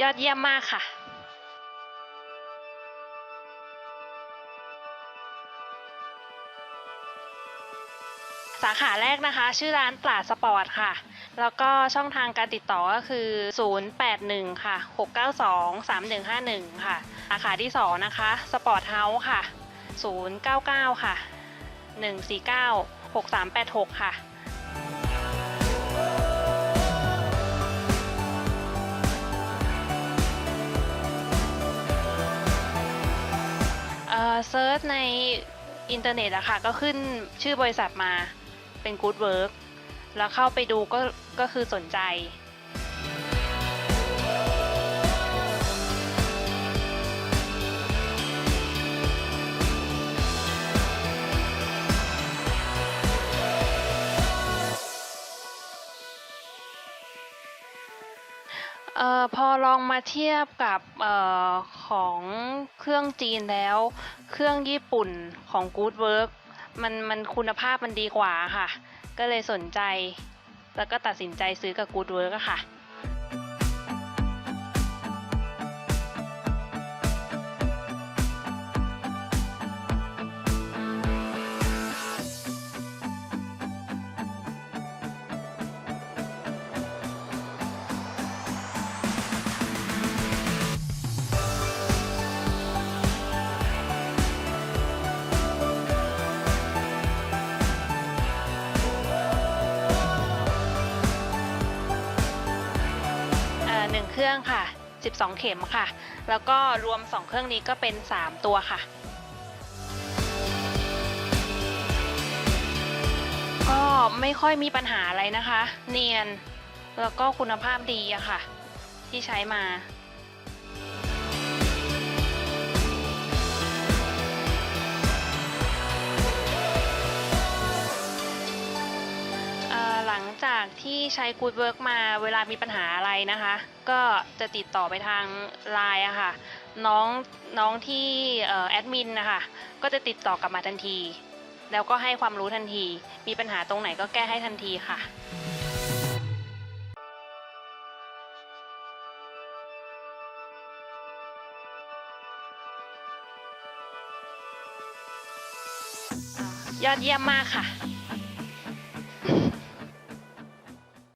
ยอดเยี่ยมมากค่ะสาขาแรกนะคะ ชื่อร้านปราดสปอร์ตค่ะ แล้วก็ช่องทางการติดต่อก็คือ 081 ค่ะ 692 3151 ค่ะ สาขาที่ 2 นะคะ สปอร์ตเฮาส์ค่ะ 099 ค่ะ 149 6386 ค่ะ เซิร์ชในอินเทอร์เน็ตอะค่ะ ก็ขึ้นชื่อบริษัทมาเป็น Good Work แล้วเข้าไปดูก็ก็คือสนใจ เอ่อพอลองมาเทียบกับเอ่อของเครื่องจีนแล้ว เครื่องญี่ปุ่นของ Good Work มันมันคุณภาพมันดีกว่าค่ะ ก็เลยสนใจ แล้วก็ตัดสินใจซื้อกับ Good Work อะค่ะ เครื่องค่ะ 12 เข็มค่ะ แล้วก็รวม 2 เครื่องนี้ก็เป็น 3 ตัวค่ะ ก็ไม่ค่อยมีปัญหาอะไรนะคะ เนียน แล้วก็คุณภาพดีอะค่ะ ที่ใช้มา ที่ใช้ Good Work มาเวลามีปัญหาอะไรนะคะ ก็จะติดต่อไปทางไลน์อะค่ะน้องน้องที่แอดมินนะคะก็จะติดต่อกลับมาทันที แล้วก็ให้ความรู้ทันที มีปัญหาตรงไหนก็แก้ให้ทันทีค่ะยอดเยี่ยมมากค่ะ